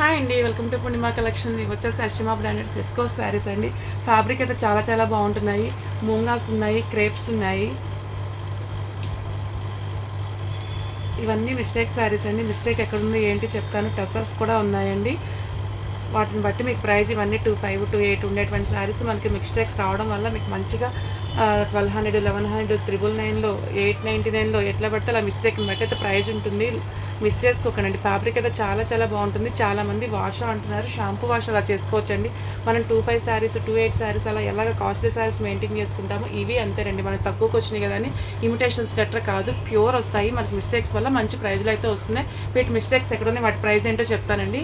Hi అండి welcome to Purnima collection. ఇవి వచ్చేసి అశ్విమా బ్రాండెడ్ సెస్కో శారీస్ అండి. ఫ్యాబ్రిక్ అయితే చాలా చాలా బాగుంటున్నాయి. మూంగాస్ ఉన్నాయి క్రేప్స్ ఉన్నాయి. ఇవన్నీ మిస్టేక్ శారీస్ అండి. మిస్టేక్ ఎక్కడుంది ఏంటి చెప్తాను. టసర్స్ కూడా ఉన్నాయండి. వాటిని బట్టి మీకు ప్రైజ్ ఇవన్నీ టూ ఫైవ్ టూ ఎయిట్ ఉండేటువంటి శారీస్ మనకి మిస్టేక్స్ రావడం వల్ల మీకు మంచిగా twelve hundred eleven hundred triple నైన్లో ఎయిట్ నైంటీ నైన్లో ఎట్లా పడితే అలా మిస్టేక్ని బట్టి అయితే ప్రైజ్ ఉంటుంది. మిస్ చేసుకోకండి. ఫ్యాబ్రిక్ అయితే చాలా చాలా బాగుంటుంది. చాలామంది వాష్ అంటున్నారు. షాంపూ వాష్ అలా చేసుకోవచ్చండి. మనం two five saris two eight saris అలా ఎలాగ కాస్ట్లీ శారీస్ మెయింటైన్ చేసుకుంటామో ఇవి అంతేనండి. మనకి తక్కువకి వచ్చినాయి కదా అని ఇమిటేషన్స్ గట్రా కాదు. ప్యూర్ వస్తాయి. మనకి మిస్టేక్స్ వల్ల మంచి ప్రైజ్లు అయితే వస్తున్నాయి. వీటి మిస్టేక్స్ ఎక్కడున్నాయి? వాటి ప్రైజ్ ఏంటో చెప్తానండి.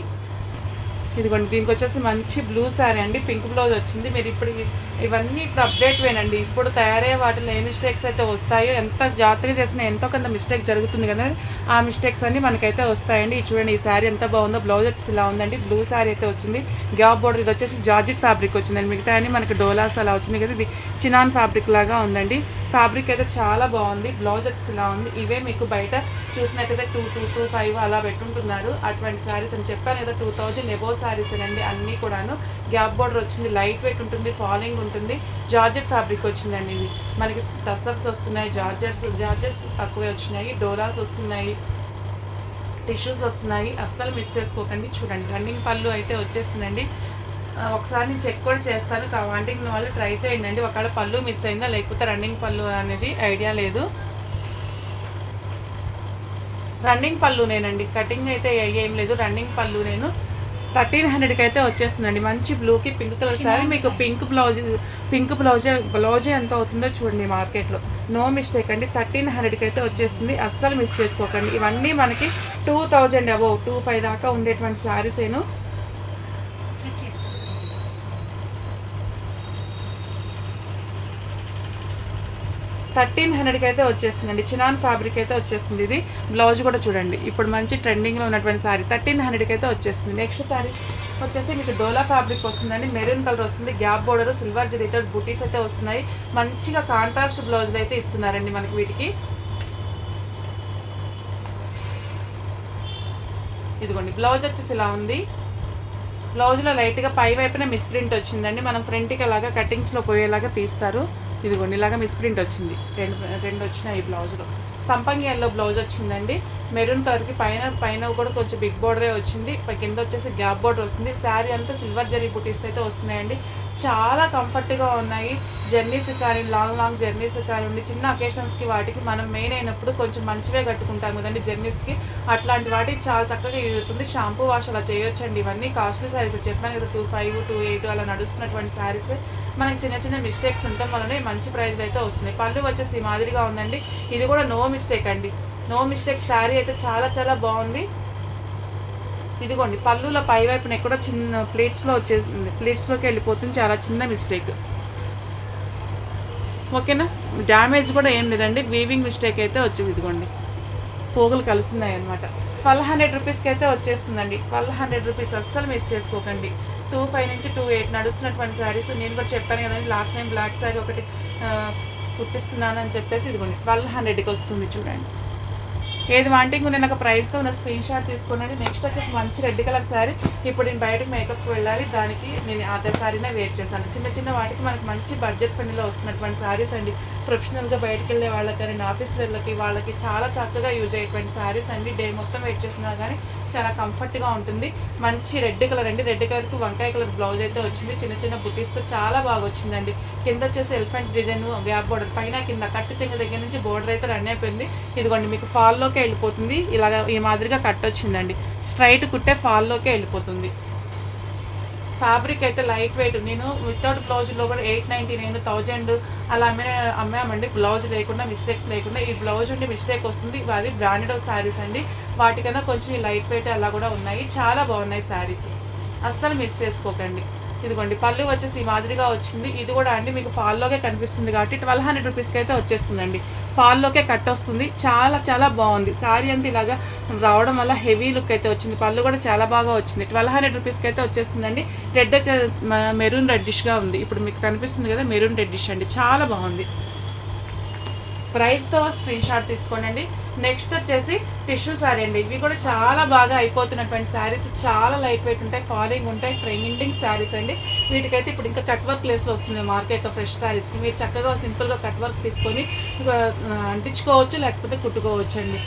ఇదిగోండి దీనికి వచ్చేసి మంచి బ్లూ శారీ అండి పింక్ బ్లౌజ్ వచ్చింది. మీరు ఇప్పుడు ఇవన్నీ ఇప్పుడు అప్డేట్ వేనండి. ఇప్పుడు తయారయ్యే వాటిలో ఏ మిస్టేక్స్ అయితే వస్తాయో ఎంత జాగ్రత్తగా చేసినా ఎంతో కొంత మిస్టేక్ జరుగుతుంది కదా. ఆ మిస్టేక్స్ అన్నీ మనకైతే వస్తాయండి. చూడండి ఈ శారీ ఎంత బాగుందో. బ్లౌజ్ వచ్చేసి ఇలా ఉందండి. బ్లూ శారీ అయితే వచ్చింది. గ్యాప్ బోర్డర్ ఇది వచ్చేసి జార్జిట్ ఫ్యాబ్రిక్ వచ్చిందండి. మిగతా అన్ని మనకి డోలాస్ అలా వచ్చింది కదా. ఇది చినాన్ ఫ్యాబ్రిక్ లాగా ఉందండి. ఫ్యాబ్రిక్ అయితే చాలా బాగుంది. బ్లౌజ్ ఇలా ఉంది. ఇవే మీకు బయట చూసినట్టయితే టూ టూ టూ ఫైవ్ అలా పెట్టుంటున్నారు. అటువంటి శారీస్ అని చెప్పాను కదా టూ థౌజండ్ ఎబో శారీస్ అండి. అన్నీ కూడాను. గ్యాప్ బోర్డర్ వచ్చింది. లైట్ వెయిట్ ఉంటుంది. ఫాలింగ్ ఉంటుంది. జార్జెట్ ఫ్యాబ్రిక్ వచ్చిందండి ఇది. మనకి టస్సర్స్ వస్తున్నాయి. జార్జెట్స్ జార్జెట్స్ తక్కువే వచ్చినాయి. డోరాస్ వస్తున్నాయి. టిష్యూస్ వస్తున్నాయి. అస్సలు మిస్ చేసుకోకండి. చూడండి. రన్నింగ్ పళ్ళు అయితే వచ్చేస్తుందండి ఒకసారి నేను చెక్ కూడా చేస్తాను. వాంటింగ్ వాళ్ళు ట్రై చేయండి అండి. ఒకవేళ పళ్ళు మిస్ అయిందా లేకపోతే రన్నింగ్ పళ్ళు అనేది ఐడియా లేదు. రన్నింగ్ పళ్ళు నేనండి. కటింగ్ అయితే ఏం లేదు. రన్నింగ్ పళ్ళు నేను థర్టీన్ హండ్రెడ్కి అయితే వచ్చేస్తుందండి. మంచి బ్లూకి పింక్ కలర్ సారీ మీకు పింక్ బ్లౌజ్ పింక్ బ్లౌజే బ్లౌజే ఎంత అవుతుందో చూడండి మార్కెట్లో. నో మిస్టేక్ అండి. థర్టీన్ హండ్రెడ్కి అయితే వచ్చేస్తుంది. అస్సలు మిస్ చేసుకోకండి. ఇవన్నీ మనకి two thousand above two five దాకా ఉండేటువంటి శారీస్ ఏను థర్టీన్ హండ్రెడ్కి అయితే వచ్చేస్తుందండి చినాన్ ఫ్యాబ్రిక్ అయితే వచ్చేస్తుంది ఇది. బ్లౌజ్ కూడా చూడండి. ఇప్పుడు మంచి ట్రెండింగ్లో ఉన్నటువంటి శారీ థర్టీన్ హండ్రెడ్కి అయితే వచ్చేస్తుంది నెక్స్ట్ శారీ వచ్చేసి మీకు డోలా ఫ్యాబ్రిక్ వస్తుందండి. మెరూన్ కలర్ వస్తుంది. గ్యాప్ బోర్డర్ సిల్వర్ జరీతో బుటీస్ అయితే వస్తున్నాయి. మంచిగా కాంట్రాస్ట్ బ్లౌజులు అయితే ఇస్తున్నారండి మనకి వీటికి. ఇదిగోండి. బ్లౌజ్ వచ్చేసి ఇలా ఉంది. బ్లౌజ్లో లైట్గా పై వైపున మిస్ ప్రింట్ వచ్చిందండి. మనం ఫ్రంట్కి అలాగా కటింగ్స్లో పోయేలాగా తీస్తారు. ఇదిగోండి ఇలాగా మిస్ప్రింట్ వచ్చింది. రెండు రెండు వచ్చినాయి ఈ బ్లౌజ్లో. సంపంగి ఎల్లో బ్లౌజ్ వచ్చిందండి. మెరూన్ కలర్కి పైన పైన కూడా కొంచెం బిగ్ బోర్డరే వచ్చింది. కింద వచ్చేసి గ్యాప్ బోర్డర్ వస్తుంది. శారీ అంతా సిల్వర్ జరీ బుటీస్ అయితే వస్తున్నాయండి. చాలా కంఫర్ట్గా ఉన్నాయి. జర్నీస్ కానీ లాంగ్ లాంగ్ జర్నీస్ కానివ్వండి చిన్న అకేషన్స్కి వాటికి మనం మెయిన్ అయినప్పుడు కొంచెం మంచివే కట్టుకుంటాం కదండి జర్నీస్కి అట్లాంటి వాటికి చాలా చక్కగా యూజ్ అవుతుంది. షాంపూ వాష్ అలా చేయొచ్చండి ఇవన్నీ. కాస్ట్లీ శారీస్ చెప్పాను కదా టూ ఫైవ్ టూ ఎయిట్ అలా నడుస్తున్నటువంటి శారీస్ మనకి చిన్న చిన్న మిస్టేక్స్ ఉండటం వల్లనే మంచి ప్రైస్ అయితే వస్తున్నాయి. పళ్ళు వచ్చేసి మాదిరిగా ఉందండి. ఇది కూడా నో మిస్టేక్ అండి. నో మిస్టేక్ శారీ అయితే చాలా చాలా బాగుంది. ఇదిగోండి పళ్ళుల పై వైపున ఎక్కడో చిన్న ప్లేట్స్లో వచ్చేసింది. ప్లేట్స్లోకి వెళ్ళిపోతుంది. చాలా చిన్న మిస్టేక్ ఓకేనా? డ్యామేజ్ కూడా ఏం లేదండి. వీవింగ్ మిస్టేక్ అయితే వచ్చింది. ఇదిగోండి పోగులు కలుస్తున్నాయి అనమాట ట్వెల్వ్ హండ్రెడ్ రూపీస్కి అయితే వచ్చేస్తుందండి. ట్వెల్వ్ హండ్రెడ్ రూపీస్ అస్సలు మిస్ చేసుకోకండి. టూ ఫైవ్ నుంచి టూ ఎయిట్ నడుస్తున్నటువంటి శారీస్ నేను కూడా చెప్పాను కదండి లాస్ట్ టైం బ్లాక్ శారీ ఒకటి కుట్టిస్తున్నాను అని చెప్పేసి ఇదిగోండి ట్వెల్వ్ హండ్రెడ్కి వస్తుంది చూడండి. ఏది వాంటింగ్ నేను ఒక ప్రైస్తో ఉన్న స్క్రీన్ షాట్ తీసుకున్నాను నెక్స్ట్ వచ్చేసి మంచి రెడ్ కలర్ శారీ ఇప్పుడు నేను బయటకు మేకప్కి వెళ్ళాలి. దానికి నేను అదే శారీనే వేర్ చేశాను. చిన్న చిన్న వాటికి మనకి మంచి బడ్జెట్ పనిలో వస్తున్నటువంటి శారీస్ అండి. ప్రొఫెషనల్గా బయటకు వెళ్ళే వాళ్ళకి కానీ ఆఫీసులకి వాళ్ళకి చాలా చక్కగా యూజ్ అయ్యేటువంటి శారీస్ అండి. డే మొత్తం వెయిట్ చేసినా కానీ చాలా కంఫర్ట్గా ఉంటుంది. మంచి రెడ్ కలర్ అండి. రెడ్ కలర్కి వంకాయ కలర్ బ్లౌజ్ అయితే వచ్చింది. చిన్న చిన్న బుటీస్తో చాలా బాగా వచ్చిందండి. కింద వచ్చేసి ఎలిఫెంట్ డిజైన్ గ్యాప్ బోర్డర్. పైన కింద కట్టు చెంగ దగ్గర నుంచి బోర్డర్ అయితే రన్ అయిపోయింది. ఇదిగోండి మీకు ఫాల్లోకే వెళ్ళిపోతుంది. ఇలాగ ఈ మాదిరిగా కట్ వచ్చిందండి. స్ట్రైట్ కుట్టే ఫాల్లోకే వెళ్ళిపోతుంది. ఫ్యాబ్రిక్ అయితే లైట్ వెయిట్ నేను వితౌట్ బ్లౌజ్లో కూడా ఎయిట్ నైంటీ నైన్ థౌజండ్ అలా అమ్మే అమ్మామండి. బ్లౌజ్ లేకుండా మిస్టేక్స్ లేకుండా. ఈ బ్లౌజ్ ఉండి మిస్టేక్ వస్తుంది. అది బ్రాండెడ్ శారీస్ అండి. వాటికన్నా కొంచెం లైట్ వెయిట్ అలా కూడా ఉన్నాయి. చాలా బాగున్నాయి శారీస్ అస్సలు మిస్ చేసుకోకండి. ఇదిగోండి పళ్ళు వచ్చేసి ఈ మాదిరిగా వచ్చింది. ఇది కూడా అండి మీకు ఫాల్లోగే కనిపిస్తుంది కాబట్టి ట్వెల్వ్ హండ్రెడ్ రూపీస్కి అయితే వచ్చేస్తుందండి. ఫాల్లోకే కట్ వస్తుంది. చాలా చాలా బాగుంది. శారీ అంతా ఇలాగా రావడం వల్ల హెవీ లుక్ అయితే వచ్చింది. పళ్ళు కూడా చాలా బాగా వచ్చింది. ట్వెల్వ్ హండ్రెడ్ రూపీస్కి అయితే వచ్చేస్తుందండి. రెడ్ వచ్చే మెరూన్ రెడ్డిష్గా ఉంది. ఇప్పుడు మీకు కనిపిస్తుంది కదా మెరూన్ రెడ్డిష్ అండి. చాలా బాగుంది. ప్రైస్తో స్క్రీన్ షాట్ తీసుకోండి నెక్స్ట్ వచ్చేసి టిష్యూ శారీ అండి. ఇవి కూడా చాలా బాగా అయిపోతున్నటువంటి శారీస్ చాలా లైట్ వెయిట్ ఉంటాయి ఫాలింగ్ ఉంటాయి ట్రెండింగ్ శారీస్ అండి. వీటికైతే ఇప్పుడు ఇంకా కట్ వర్క్ లేస్లో వస్తుంది మార్కెట్లో ఫ్రెష్ శారీస్కి మీరు చక్కగా సింపుల్గా కట్ వర్క్ తీసుకొని అంటించుకోవచ్చు లేకపోతే కుట్టుకోవచ్చు అండి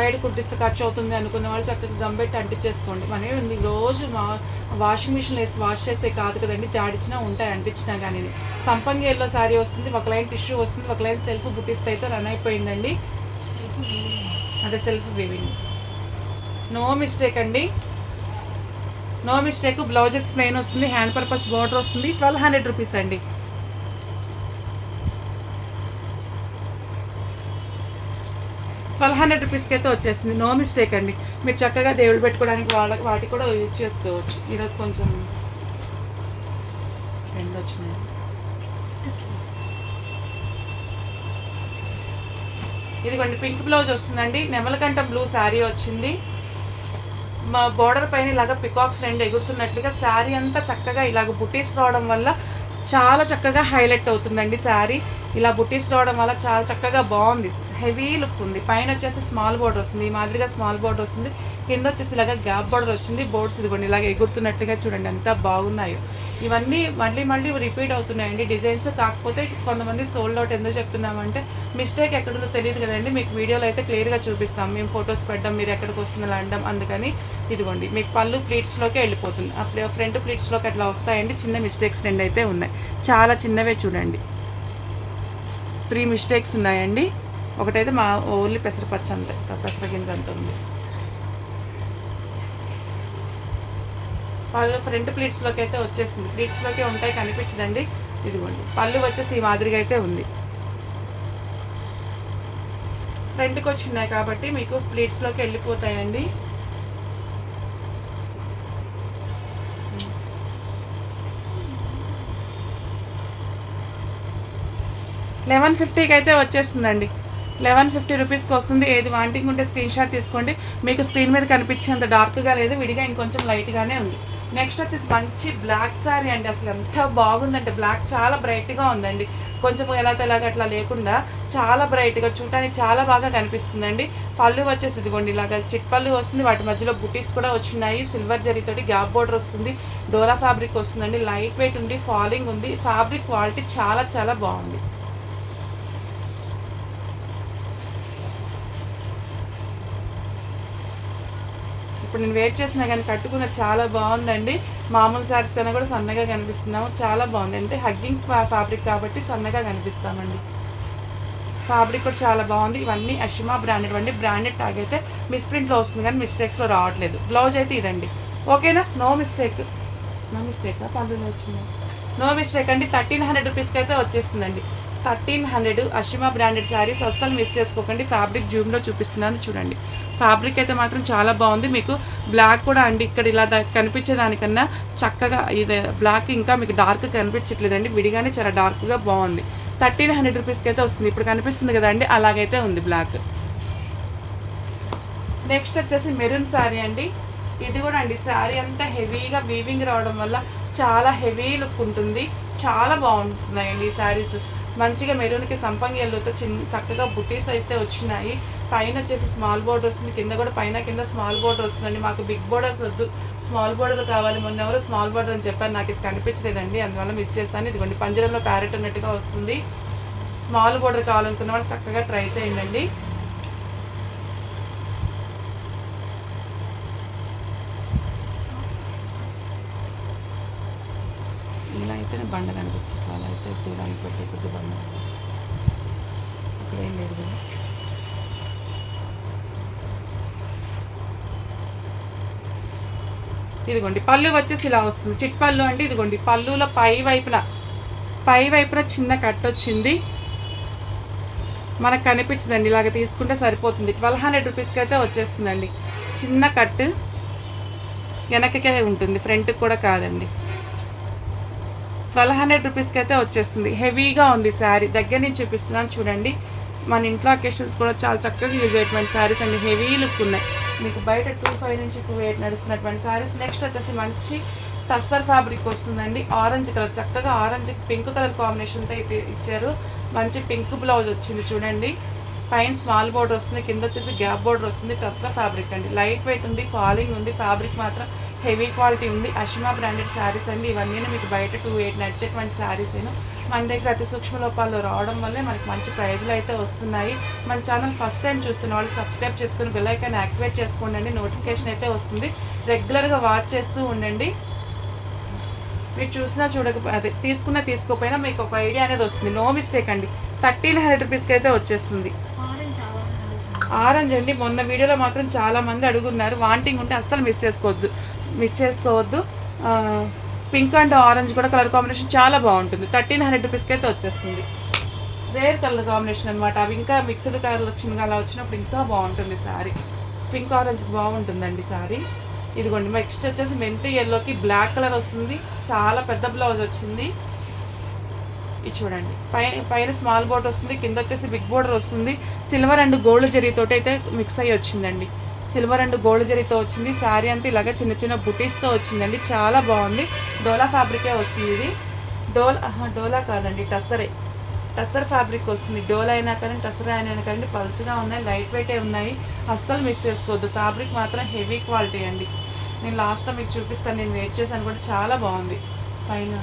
బయట కుట్టిస్తే ఖర్చు అవుతుంది అనుకున్న వాళ్ళు చక్కగా గంబెట్టి అంటించేసుకోండి. మనం ఉంది. రోజు మా వాషింగ్ మిషన్ వేసి వాష్ చేస్తే కాదు కదండి. జాడిచ్చినా ఉంటాయి అంటించినా కానీ సంపంగేర్లో సారీ శారీ వస్తుంది ఒక లైన్ టిష్యూ వస్తుంది ఒక లైన్ సెల్ఫ్ బుట్టిస్తే అయితే రన్ అయిపోయిందండి. అదే సెల్ఫ్ వీవింగ్. నో మిస్టేక్ అండి. No mistake. బ్లౌజెస్ ప్లెయిన్ వస్తుంది హ్యాండ్ పర్పస్ బార్డర్ వస్తుంది. ట్వెల్వ్ హండ్రెడ్ రూపీస్ అండి. ట్వెల్వ్ హండ్రెడ్ రూపీస్కి అయితే వచ్చేసింది. నో మిస్టేక్ అండి. మీరు చక్కగా దేవుడు పెట్టుకోవడానికి వాళ్ళ వాటికి కూడా యూజ్ చేసుకోవచ్చు. ఈరోజు కొంచెం రెండు వచ్చినాయి. ఇదిగోండి పింక్ బ్లౌజ్ వస్తుందండి. నెమలకంట బ్లూ శారీ వచ్చింది. మా బోర్డర్ పైన ఇలాగ పికాక్స్ రెండు ఎగురుతున్నట్లుగా శారీ అంతా చక్కగా ఇలాగ బుటీస్ రావడం వల్ల చాలా చక్కగా హైలైట్ అవుతుందండి శారీ. ఇలా బుటీస్ రావడం వల్ల చాలా చక్కగా బాగుంది. హెవీ లుక్ ఉంది. పైన వచ్చేసి స్మాల్ బోర్డర్ వస్తుంది. ఈ మాదిరిగా స్మాల్ బోర్డర్ వస్తుంది. కింద వచ్చేసి ఇలాగ గ్యాప్ బోర్డర్ వచ్చింది. బోర్డ్స్ ఇదిగోండి ఇలాగ ఎగురుతున్నట్టుగా చూడండి ఎంత బాగున్నాయో. ఇవన్నీ మళ్ళీ మళ్ళీ రిపీట్ అవుతున్నాయండి. డిజైన్స్ కాకపోతే కొంతమంది సోల్డ్ అవుట్ ఎందుకు చెప్తున్నామంటే మిస్టేక్ ఎక్కడుందో తెలియదు కదండి. మీకు వీడియోలో అయితే క్లియర్గా చూపిస్తాం. మేము ఫొటోస్ పెట్టడం మీరు ఎక్కడికి వస్తుందో అనడం అందుకని ఇదిగోండి. మీకు పళ్ళు ప్లీట్స్లోకే వెళ్ళిపోతుంది. అప్పుడు ఫ్రంట్ ప్లీట్స్లోకి అట్లా వస్తాయండి. చిన్న మిస్టేక్స్ రెండు అయితే ఉన్నాయి. చాలా చిన్నవే చూడండి. త్రీ మిస్టేక్స్ ఉన్నాయండి. ఒకటైతే మా ఓన్లీ పెసరపచ్చ అంతే పెసర గింజ అంత ఉంది. పళ్ళు ఫ్రంట్ ప్లీట్స్లోకి అయితే వచ్చేసింది. ప్లీట్స్లోకి ఉంటాయి కనిపించదండి. ఇదిగోండి. పళ్ళు వచ్చేసి ఈ మాదిరిగా అయితే ఉంది. ఫ్రంట్కి వచ్చి ఉన్నాయి కాబట్టి మీకు ప్లీట్స్లోకి వెళ్ళిపోతాయండి. లెవెన్ ఫిఫ్టీకి అయితే వచ్చేస్తుందండి. లెవెన్ ఫిఫ్టీ రూపీస్కి వస్తుంది. ఏది వాంటింగ్ ఉంటే స్క్రీన్ షాట్ తీసుకోండి. మీకు స్క్రీన్ మీద కనిపించేంత డార్క్గా లేదు విడిగా ఇంకొంచెం లైట్గానే ఉంది. నెక్స్ట్ వచ్చేసి మంచి బ్లాక్ శారీ అండి. అసలు ఎంత బాగుందంటే బ్లాక్ చాలా బ్రైట్గా ఉందండి. కొంచెం ఎలా తెలాగా అట్లా లేకుండా చాలా బ్రైట్గా చూడటానికి చాలా బాగా కనిపిస్తుందండి. పళ్ళు వచ్చేసి ఇదిగోండి ఇలాగా చిట్ పళ్ళు వస్తుంది. వాటి మధ్యలో బుటీస్ కూడా వచ్చినాయి. సిల్వర్ జరీతోటి గ్యాప్ బోర్డర్ వస్తుంది. డోరా ఫ్యాబ్రిక్ వస్తుందండి. లైట్ వెయిట్ ఉంది ఫాలింగ్ ఉంది. ఫ్యాబ్రిక్ క్వాలిటీ చాలా చాలా బాగుంది. ఇప్పుడు నేను వెయిట్ చేసినా కానీ కట్టుకున్న చాలా బాగుందండి. మామూలు శారీస్ కన్నా కూడా సన్నగా కనిపిస్తున్నాము. చాలా బాగుంది. అంటే హగ్గింగ్ ఫ్యాబ్రిక్ కాబట్టి సన్నగా కనిపిస్తామండి. ఫ్యాబ్రిక్ కూడా చాలా బాగుంది. ఇవన్నీ అషిమా బ్రాండెడ్ అండి బ్రాండెడ్ ట్యాగ్ అయితే మిస్ప్రింట్లో వస్తుంది కానీ మిస్టేక్స్లో రావట్లేదు. బ్లౌజ్ అయితే ఇదండి. ఓకేనా నో? Mistake no? మిస్టేక్ పండుగ వచ్చింది? నో మిస్టేక్ అండి. థర్టీన్ హండ్రెడ్ రూపీస్కి అయితే వచ్చేస్తుందండి. Thirteen hundred Ashima branded saris అస్సలు మిస్ చేసుకోకండి. ఫ్యాబ్రిక్ జూమ్లో చూపిస్తున్నాను చూడండి. ఫ్యాబ్రిక్ అయితే మాత్రం చాలా బాగుంది. మీకు బ్లాక్ కూడా అండి. ఇక్కడ ఇలా కనిపించే కనిపించేదానికన్నా చక్కగా ఇది బ్లాక్ ఇంకా మీకు డార్క్ కనిపించట్లేదండి. విడిగానే చాలా డార్క్గా బాగుంది. థర్టీన్ హండ్రెడ్ రూపీస్కి అయితే వస్తుంది. ఇప్పుడు కనిపిస్తుంది కదండి. అలాగైతే ఉంది బ్లాక్. నెక్స్ట్ వచ్చేసి మెరూన్ శారీ అండి. ఇది కూడా అండి. శారీ అంతా హెవీగా వీవింగ్ రావడం వల్ల చాలా హెవీ లుక్ ఉంటుంది. చాలా బాగుంటున్నాయండి ఈ శారీస్ మంచిగా మెరూన్కి సంపంగి ఎల్లుతో చిన్న చక్కగా బుటీస్ అయితే వచ్చినాయి. పైన వచ్చేసి స్మాల్ బోర్డర్ వస్తుంది కింద కూడా పైన కింద స్మాల్ బోర్డర్ వస్తుందండి మాకు బిగ్ బోర్డర్స్ వద్దు. స్మాల్ బోర్డర్ కావాలి. మొన్న ఎవరో స్మాల్ బోర్డర్ అని చెప్పారు. నాకు ఇది కనిపించలేదండి. అందువల్ల మిస్ చేస్తాను. ఇదిగోండి పంజరంలో ప్యారెట్ ఉన్నట్టుగా వస్తుంది. స్మాల్ బోర్డర్ కావాలనుకున్న వాళ్ళు చక్కగా ట్రై చేయండి ఇలా అయితేనే బండ కనిపించదు. అలా అయితే దూరానికి కొద్ది కొద్ది బండ కనిపిస్తుంది. ఇక్కడ ఏం లేదు కదా. ఇదిగోండి పళ్ళు వచ్చేసి ఇలా వస్తుంది. చిట్ పళ్ళు అంటే ఇదిగోండి పళ్ళులో పై వైపున పై వైపున చిన్న కట్ వచ్చింది. మనకు కనిపించదండి ఇలాగ తీసుకుంటే సరిపోతుంది. ట్వెల్వ్ హండ్రెడ్ రూపీస్కి అయితే వచ్చేస్తుందండి. చిన్న కట్ వెనకకే ఉంటుంది ఫ్రంట్కి కూడా కాదండి. ట్వెల్వ్ హండ్రెడ్ రూపీస్కి అయితే వచ్చేస్తుంది. హెవీగా ఉంది శారీ దగ్గర నుంచి చూపిస్తున్నాను చూడండి. మన ఇంట్లో అకేషన్స్ కూడా చాలా చక్కగా యూజ్ అయ్యేటువంటి శారీస్ అండి. హెవీ లుక్ ఉన్నాయి. మీకు బయట టూ ఫైవ్ నుంచి టూ ఎయిట్ నడుస్తున్నటువంటి శారీస్ నెక్స్ట్ వచ్చేసి మంచి టస్సర్ ఫ్యాబ్రిక్ వస్తుందండి. ఆరెంజ్ కలర్ చక్కగా ఆరెంజ్ పింక్ కలర్ కాంబినేషన్తో అయితే ఇచ్చారు. మంచి పింక్ బ్లౌజ్ వచ్చింది చూడండి. పైన స్మాల్ బోర్డర్ వస్తుంది. కింద వచ్చేసి గ్యాప్ బోర్డర్ వస్తుంది. టస్సర్ ఫ్యాబ్రిక్ అండి. లైట్ వెయిట్ ఉంది ఫాలింగ్ ఉంది. ఫ్యాబ్రిక్ మాత్రం హెవీ క్వాలిటీ ఉంది. అషిమా బ్రాండెడ్ శారీస్ అండి. ఇవన్నీ మీకు బయట టూ ఎయిట్ నడిచేటువంటి శారీస్ మన దగ్గర అతి సూక్ష్మ లోపాలు రావడం వల్లే మనకి మంచి ప్రైజ్లు అయితే వస్తున్నాయి. మన ఛానల్ ఫస్ట్ టైం చూస్తున్న వాళ్ళు సబ్స్క్రైబ్ చేసుకుని బెల్ యాక్టివేట్ చేసుకోండి నోటిఫికేషన్ అయితే వస్తుంది. రెగ్యులర్గా వాచ్ చేస్తూ ఉండండి. మీరు చూసినా చూడక అదే తీసుకున్నా తీసుకోకపోయినా మీకు ఒక ఐడియా అనేది వస్తుంది. నో మిస్టేక్ అండి. థర్టీన్ హండ్రెడ్ రూపీస్కి అయితే వచ్చేస్తుంది. ఆరెంజ్ అండి. మొన్న వీడియోలో మాత్రం చాలా మంది అడుగున్నారు వాంటింగ్ ఉంటే అస్సలు మిస్ చేసుకోవద్దు. మిస్ చేసుకోవద్దు. పింక్ అండ్ ఆరెంజ్ కూడా కలర్ కాంబినేషన్ చాలా బాగుంటుంది. థర్టీన్ హండ్రెడ్ రూపీస్కి అయితే వచ్చేస్తుంది. రేర్ కలర్ కాంబినేషన్ అనమాట అవి ఇంకా మిక్స్డ్ కలెక్షన్ అలా వచ్చినప్పుడు ఇంకా బాగుంటుంది సారీ. పింక్ ఆరెంజ్ బాగుంటుందండి సారీ. ఇదిగోండి నెక్స్ట్ వచ్చేసి మెంతి ఎల్లోకి బ్లాక్ కలర్ వస్తుంది. చాలా పెద్ద బ్లౌజ్ వచ్చింది. ఇది చూడండి పైన పైన స్మాల్ బోర్డర్ వస్తుంది. కింద వచ్చేసి బిగ్ బోర్డర్ వస్తుంది. సిల్వర్ అండ్ గోల్డ్ జరీతో అయితే మిక్స్ అయ్యి వచ్చిందండి. సిల్వర్ అండ్ గోల్డ్ జరీతో వచ్చింది. శారీ అంతా ఇలాగ చిన్న చిన్న బుటీస్తో వచ్చిందండి. చాలా బాగుంది. డోలా ఫ్యాబ్రికే వస్తుంది ఇది. డోలా డోలా కాదండి టసరే టసర్ ఫ్యాబ్రిక్ వస్తుంది. డోలా అయినా కానీ టసర్ అయినా కానీ పల్చగా ఉన్నాయి లైట్ వెయిటే ఉన్నాయి. అస్సలు మిస్ చేసుకోవద్దు. ఫ్యాబ్రిక్ మాత్రం హెవీ క్వాలిటీ అండి. నేను లాస్ట్లో మీకు చూపిస్తాను. నేను వెయిట్ చేశాను కూడా. చాలా బాగుంది. పైన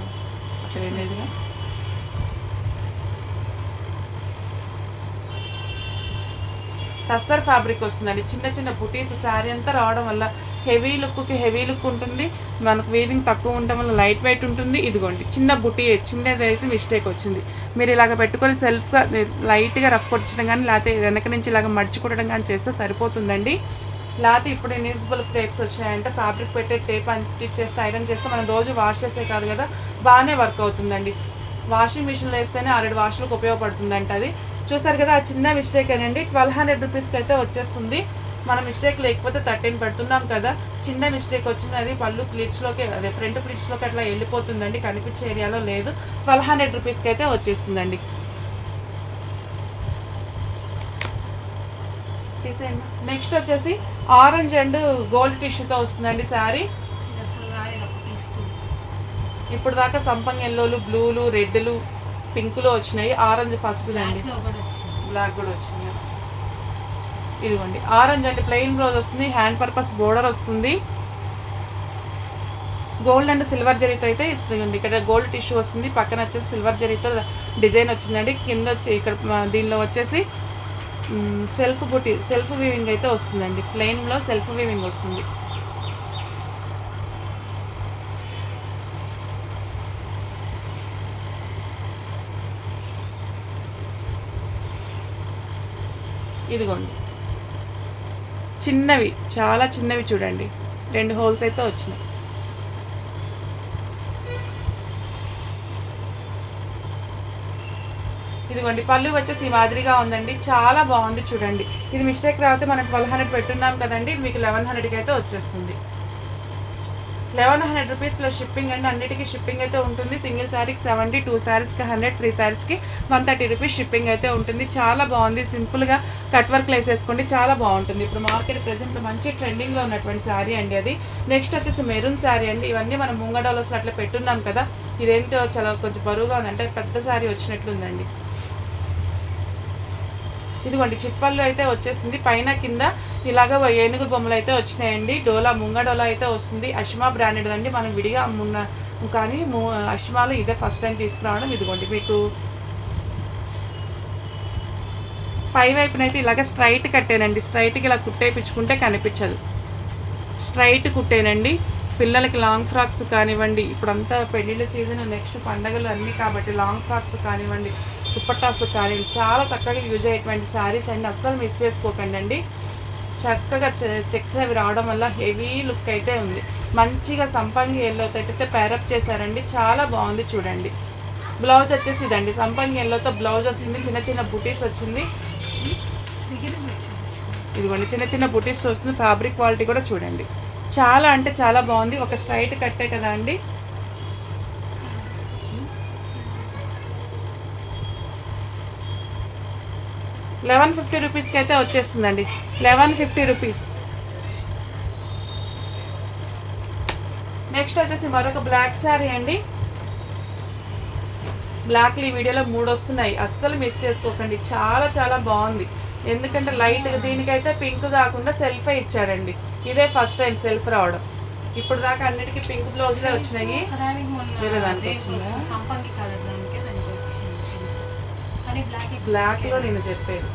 టస్సర్ ఫ్యాబ్రిక్ వస్తుందండి. చిన్న చిన్న బుటీస్ శారీ అంతా రావడం వల్ల హెవీ లుక్కి హెవీ లుక్ ఉంటుంది. మనకు వీవింగ్ తక్కువ ఉండడం వల్ల లైట్ వెయిట్ ఉంటుంది. ఇదిగోండి చిన్న బుటీ చిన్నది అయితే మిస్టేక్ వచ్చింది. మీరు ఇలాగ పెట్టుకొని సెల్ఫ్గా లైట్గా రఫ్ కొట్టించడం కానీ లేకపోతే వెనక నుంచి ఇలాగ మడిచి కానీ చేస్తే సరిపోతుందండి. లేకపోతే ఇప్పుడు ఇన్విజిబుల్ టేప్స్ వచ్చాయంటే ఫ్యాబ్రిక్ పెట్టే టేప్ అంటిచ్చేస్తే ఐరన్ చేస్తే మనం రోజు వాష్ చేసే కాదు కదా బాగానే వర్క్ అవుతుందండి. వాషింగ్ మిషన్లో వేస్తేనే ఆల్రెడీ వాషులకు ఉపయోగపడుతుందంట అది చూసారు కదా ఆ చిన్న మిస్టేక్ అనండి. ట్వెల్వ్ హండ్రెడ్ రూపీస్కి అయితే వచ్చేస్తుంది. మన మిస్టేక్ లేకపోతే థర్టీన్ పెడుతున్నాం కదా. చిన్న మిస్టేక్ వచ్చింది అది పళ్ళు ప్లీట్స్లోకి అదే ఫ్రంట్ ప్లీట్స్లోకి అట్లా వెళ్ళిపోతుందండి. కనిపించే ఏరియాలో లేదు. ట్వెల్వ్ హండ్రెడ్ రూపీస్కి అయితే వచ్చేస్తుందండి. తీసేయండి. నెక్స్ట్ వచ్చేసి ఆరెంజ్ అండ్ గోల్డ్ టిష్యూతో వస్తుందండి శారీ. ఇప్పుడు దాకా సంపంగ్ ఎల్లోలు బ్లూలు రెడ్లు పింకులు వచ్చినాయి ఆరెంజ్ ఫస్ట్ అండి బ్లాక్ కూడా వచ్చింది. ఇదిగోండి ఆరెంజ్ అంటే ప్లెయిన్ బ్లౌజ్ వస్తుంది హ్యాండ్ పర్పస్ బోర్డర్ వస్తుంది. గోల్డ్ అండ్ సిల్వర్ జరీతో అయితే ఇదిగోండి ఇక్కడ గోల్డ్ టిష్యూ వస్తుంది పక్కన వచ్చేసి సిల్వర్ జరీతో డిజైన్ వచ్చిందండి. కింద వచ్చి ఇక్కడ దీనిలో వచ్చేసి సెల్ఫ్ బుట్టి సెల్ఫ్ వీవింగ్ అయితే వస్తుందండి. ప్లెయిన్లో సెల్ఫ్ వీవింగ్ వస్తుంది. ఇదిగోండి. చిన్నవి చాలా చిన్నవి చూడండి. రెండు హోల్స్ అయితే వచ్చినాయి. ఇదిగోండి పళ్ళు వచ్చేసి ఈ మాదిరిగా ఉందండి. చాలా బాగుంది చూడండి. ఇది మిస్టేక్ రాకపోతే మనం ట్వెల్వ్ హండ్రెడ్ పెట్టున్నాం కదండి. ఇది మీకు లెవెన్ హండ్రెడ్కి అయితే వచ్చేస్తుంది. Eleven hundred rupees plus shipping అండి అన్నిటికీ షిప్పింగ్ అయితే ఉంటుంది. సింగిల్ శారీకి సెవెంటీ టూ శారీస్కి హండ్రెడ్ త్రీ శారీస్కి వన్ థర్టీ రూపీస్ షిప్పింగ్ అయితే ఉంటుంది. చాలా బాగుంది. సింపుల్గా కట్ వర్క్ వేసేసుకోండి చాలా బాగుంటుంది. ఇప్పుడు మార్కెట్ ప్రజెంట్ మంచి ట్రెండింగ్లో ఉన్నటువంటి శారీ అండి అది. నెక్స్ట్ వచ్చేసి మెరూన్ శారీ అండి. ఇవన్నీ మనం ముంగడాలో అట్లా పెట్టున్నాం కదా. ఇదేంటో చాలా కొంచెం బరువుగా ఉందంటే పెద్ద శారీ వచ్చినట్లుందండి ఇదిగోండి చిప్పల్లో అయితే వచ్చేసింది. పైన కింద ఇలాగ ఏనుగు బొమ్మలు అయితే వచ్చినాయండి. డోలా ముంగడోలా అయితే వస్తుంది. అష్మా బ్రాండెడ్ అండి మనం విడిగా అమ్మున్న కానీ ము- అష్మాలో ఇదే ఫస్ట్ టైం తీసుకురావడం. ఇదిగోండి మీకు. పై వైపునైతే ఇలాగ స్ట్రైట్ కట్టేనండి. స్ట్రైట్కి ఇలా కుట్టేపించుకుంటే కనిపించదు. స్ట్రైట్ కుట్టేనండి. పిల్లలకి లాంగ్ ఫ్రాక్స్ కానివ్వండి. ఇప్పుడంతా పెళ్ళిళ్ళ సీజన్ నెక్స్ట్ పండగలు అన్నీ కాబట్టి లాంగ్ ఫ్రాక్స్ కానివ్వండి దుప్పట్టాస్ కానివ్వండి చాలా చక్కగా యూజ్ అయ్యేటువంటి శారీస్ అండి. అస్సలు మిస్ చేసుకోకండి అండి చక్కగా చెక్స్ అవి రావడం వల్ల హెవీ లుక్ అయితే ఉంది. మంచిగా సంపంగి ఎల్లోతో అయితే పేరప్ చేశారండి. చాలా బాగుంది చూడండి. బ్లౌజ్ వచ్చేసి ఇదండి. సంపంగి ఎల్లోతో బ్లౌజ్ వస్తుంది. చిన్న చిన్న బుటీస్ వచ్చింది. ఇదిగోండి. చిన్న చిన్న బుటీస్తో వస్తుంది. ఫ్యాబ్రిక్ క్వాలిటీ కూడా చూడండి. చాలా అంటే చాలా బాగుంది. ఒక స్ట్రైట్ కట్టే కదా అండి. లెవెన్ ఫిఫ్టీ రూపీస్కి అయితే వచ్చేస్తుందండి. Eleven fifty rupees. నెక్స్ట్ వచ్చేసి మరొక బ్లాక్ శారీ అండి. బ్లాక్లు ఈ వీడియోలో మూడు వస్తున్నాయి. అస్సలు మిస్ చేసుకోకండి. చాలా చాలా బాగుంది. ఎందుకంటే లైట్ దీనికైతే పింక్ కాకుండా సెల్ఫే ఇచ్చాడండి. ఇదే ఫస్ట్ టైం సెల్ఫ్ రావడం. ఇప్పుడు దాకా అన్నిటికీ పింక్ బ్లౌజ్లే వచ్చినాయి. వేరే దానికే కానీ బ్లాక్ బ్లాక్లో నేను చెప్పేది.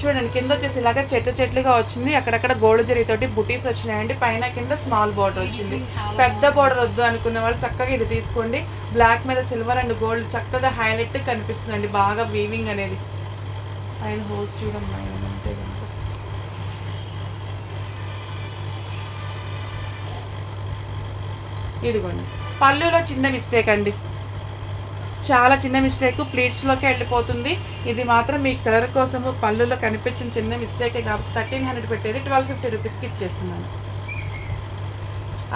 చూడండి కింద వచ్చేసి ఇలాగ చెట్లు చెట్లుగా వచ్చింది. అక్కడక్కడ గోల్డ్ జరీతోటి బుటీస్ వచ్చినాయండి. పైన కింద స్మాల్ బోర్డర్ వచ్చింది. పెద్ద బోర్డర్ వద్దు అనుకున్న వాళ్ళు చక్కగా ఇది తీసుకోండి. బ్లాక్ మీద సిల్వర్ అండ్ గోల్డ్ చక్కగా హైలైట్ కనిపిస్తుందండి. బాగా వీవింగ్ అనేది. పైన హోల్స్ కనుక. ఇదిగోండి. పళ్ళులో చిన్న మిస్టేక్ అండి. చాలా చిన్న మిస్టేక్ ప్లీట్స్లోకి వెళ్ళిపోతుంది. ఇది మాత్రం మీ కలర్ కోసము పళ్ళులో కనిపించిన చిన్న మిస్టేకే కాబట్టి థర్టీన్ హండ్రెడ్ పెట్టేది. ట్వెల్వ్ ఫిఫ్టీ రూపీస్కి ఇచ్చేస్తున్నాను.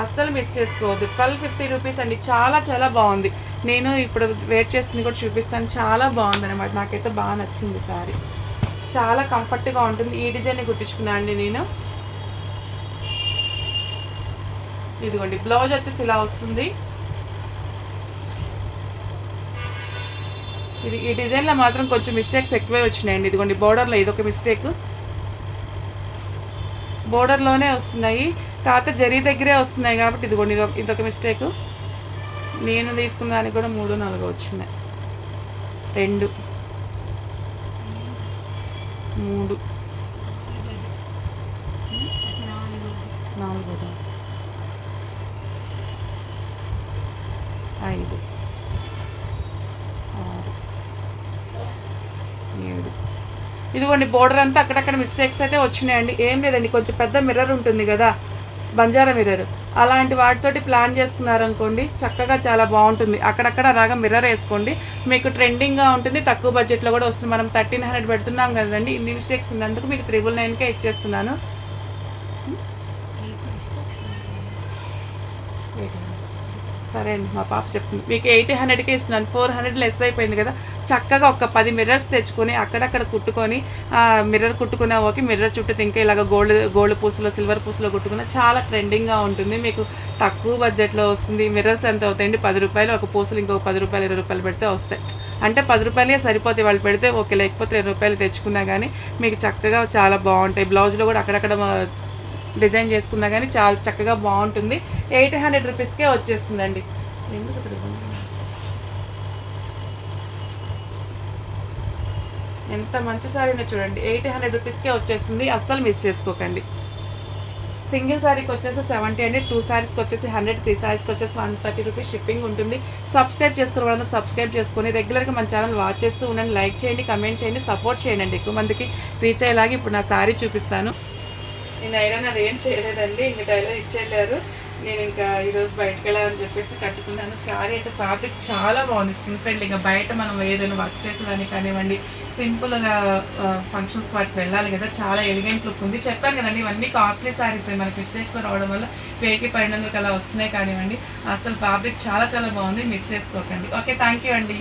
అస్సలు మిస్ చేసుకోవద్దు. ట్వెల్వ్ ఫిఫ్టీ రూపీస్ అండి. చాలా చాలా బాగుంది. నేను ఇప్పుడు వేర్ చేస్తుంది కూడా చూపిస్తాను. చాలా బాగుంది అనమాట నాకైతే బాగా నచ్చింది సారీ చాలా కంఫర్ట్గా ఉంటుంది. ఈ డిజైన్ కుట్టించుకున్నాను అండి నేను. ఇదిగోండి. బ్లౌజ్ వచ్చేసి ఇలా వస్తుంది. ఇది ఈ డిజైన్లో మాత్రం కొంచెం మిస్టేక్స్ ఎక్కువే వచ్చినాయండి. ఇదిగోండి బోర్డర్లో ఇదొక మిస్టేక్ బోర్డర్లోనే వస్తున్నాయి. కాకపోతే జరీ దగ్గరే వస్తున్నాయి కాబట్టి ఇదిగోండి ఇదొక ఇదొక మిస్టేక్ నేను తీసుకున్న దానికి కూడా మూడు నాలుగు వచ్చినాయి. రెండు. మూడు. నాలుగు. ఇదిగోండి బోర్డర్ అంతా అక్కడక్కడ మిస్టేక్స్ అయితే వచ్చినాయండి. ఏం లేదండి కొంచెం పెద్ద మిర్రర్ ఉంటుంది కదా బంజారా మిర్రర్ అలాంటి వాటితోటి ప్లాన్ చేసుకున్నారనుకోండి చక్కగా చాలా బాగుంటుంది. అక్కడక్కడ అలాగా మిర్రర్ వేసుకోండి. మీకు ట్రెండింగ్గా ఉంటుంది తక్కువ బడ్జెట్లో కూడా వస్తుంది. మనం థర్టీన్ హండ్రెడ్ పెడుతున్నాం కదండి ఇన్ని మిస్టేక్స్ ఉన్నందుకు మీకు త్రిబుల్ నైన్కే ఇచ్చేస్తున్నాను. సరే అండి మా పాప చెప్తుంది మీకు ఎయిటీ హండ్రెడ్కే ఇస్తున్నాను. ఫోర్ హండ్రెడ్ లెస్ అయిపోయింది కదా. చక్కగా ఒక పది మిర్రర్స్ తెచ్చుకొని అక్కడక్కడ కుట్టుకొని మిర్రర్ కుట్టుకున్న ఓకే మిర్రర్ చుట్టూ ఇంకా ఇలాగ గోల్డ్ గోల్డ్ పూసలో సిల్వర్ పూసలో కుట్టుకున్న చాలా ట్రెండింగ్గా ఉంటుంది. మీకు తక్కువ బడ్జెట్లో వస్తుంది. మిర్రర్స్ ఎంత అవుతాయండి? పది రూపాయలు ఒక పూసలు ఇంకొక పది రూపాయలు ఇరవై రూపాయలు పెడితే వస్తాయి. అంటే పది రూపాయలే సరిపోతాయి. వాళ్ళు పెడితే ఓకే లేకపోతే ఇరవై రూపాయలు తెచ్చుకున్నా కానీ మీకు చక్కగా చాలా బాగుంటాయి. బ్లౌజ్లో కూడా అక్కడక్కడ డిజైన్ చేసుకున్నా కానీ చాలా చక్కగా బాగుంటుంది. ఎయిట్ హండ్రెడ్ రూపీస్కే వచ్చేస్తుందండి. ఎందుకు ఎంత మంచి సారీనో చూడండి. ఎయిట్ హండ్రెడ్ రూపీస్కే వచ్చేస్తుంది. అస్సలు మిస్ చేసుకోకండి. సింగిల్ శారీకి వచ్చేసి సెవెంటీ అండి. టూ శారీస్కి వచ్చేసి హండ్రెడ్ త్రీ శారీస్కి వచ్చేసి వన్ థర్టీ రూపీస్ షిప్పింగ్ ఉంటుంది. సబ్స్క్రైబ్ చేసుకున్న వాళ్ళని సబ్స్క్రైబ్ చేసుకొని రెగ్యులర్గా మన ఛానల్ వాచ్ చేస్తూ ఉండండి. లైక్ చేయండి కమెంట్ చేయండి సపోర్ట్ చేయండి ఎక్కువ మందికి రీచ్ అయ్యేలాగా ఇప్పుడు నా శారీ చూపిస్తాను. నేను ఐరన్ అది ఏం చేయలేదండి ఇంక టైలర్ ఇచ్చేళ్ళారు. నేను ఇంకా ఈరోజు బయటకు వెళ్ళాలని చెప్పేసి కట్టుకున్నాను. శారీ అయితే ఫ్యాబ్రిక్ చాలా బాగుంది స్కిన్ ఇంకా బయట మనం ఏదైనా వర్క్ చేసేదాన్ని కానివ్వండి సింపుల్గా ఫంక్షన్స్ వాటికి వెళ్ళాలి కదా. చాలా ఎలిగెంట్ లుక్ ఉంది. చెప్పాను కదండి ఇవన్నీ కాస్ట్లీ శారీస్ మనకి మిస్టేక్స్లో రావడం వల్ల వేకి పడినందుకు అలా వస్తున్నాయి కానివ్వండి. అసలు ఫ్యాబ్రిక్ చాలా చాలా బాగుంది. మిస్ చేసుకోకండి. ఓకే థ్యాంక్ యూ అండి.